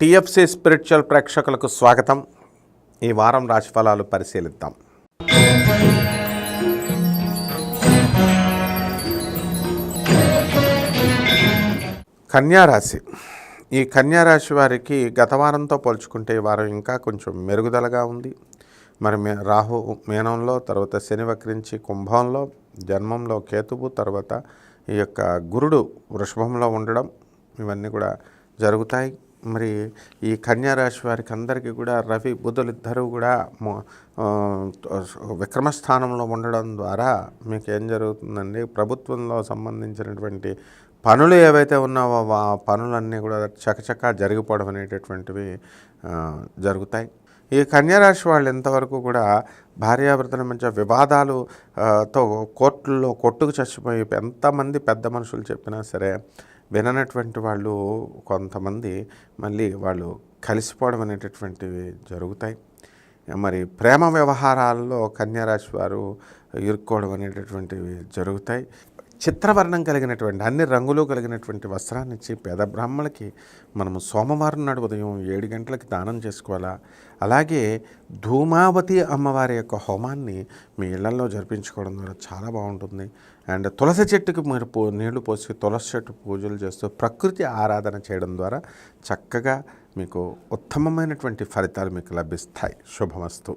TFC spiritual ప్రేక్షకులకు స్వాగతం. ఈ వారం రాశిఫలాలు పరిశీలిద్దాం. కన్యారాశి ఈ కన్యారాశి వారికి గత వారంతో పోల్చుకుంటే ఈ వారం ఇంకా కొంచెం మెరుగుదలగా ఉంది. మరి మే రాహు మీనంలో తర్వాత శని వక్రించి కుంభంలో జన్మంలో కేతువు తర్వాత ఈ యొక్క గురుడు వృషభంలో ఉండడం ఇవన్నీ కూడా జరుగుతాయి. మరి ఈ కన్యారాశి వారికి అందరికీ కూడా రవి బుధులు ఇద్దరూ కూడా విక్రమస్థానంలో ఉండడం ద్వారా మీకు ఏం జరుగుతుందండి? ప్రభుత్వంలో సంబంధించినటువంటి పనులు ఏవైతే ఉన్నావో ఆ పనులన్నీ కూడా చకచకా జరిగిపోవడం అనేటటువంటివి జరుగుతాయి. ఈ కన్యారాశి వాళ్ళు ఇంతవరకు కూడా భార్యాభర్తల మధ్య వివాదాలు తో కోర్టుల్లో కొట్టుకు చచ్చిపోయి ఎంతమంది పెద్ద మనుషులు చెప్పినా సరే విననటువంటి వాళ్ళు కొంతమంది మళ్ళీ వాళ్ళు కలిసిపోవడం అనేటటువంటివి జరుగుతాయి. మరి ప్రేమ వ్యవహారాల్లో కన్యారాశి వారు ఇరుక్కోవడం అనేటటువంటివి జరుగుతాయి. చిత్రవర్ణం కలిగినటువంటి అన్ని రంగులు కలిగినటువంటి వస్త్రాన్ని ఇచ్చి పేద బ్రాహ్మణులకి మనము సోమవారం నాడు ఉదయం ఏడు గంటలకి దానం చేసుకోవాలా? అలాగే ధూమావతి అమ్మవారి యొక్క హోమాన్ని మీ ఇళ్ళలో జరిపించుకోవడం ద్వారా చాలా బాగుంటుంది. అండ్ తులసి చెట్టుకి మీరు పో నీళ్ళు పోసి తులసి చెట్టు పూజలు చేస్తూ ప్రకృతి ఆరాధన చేయడం ద్వారా చక్కగా మీకు ఉత్తమమైనటువంటి ఫలితాలు మీకు లభిస్తాయి. శుభమస్తు.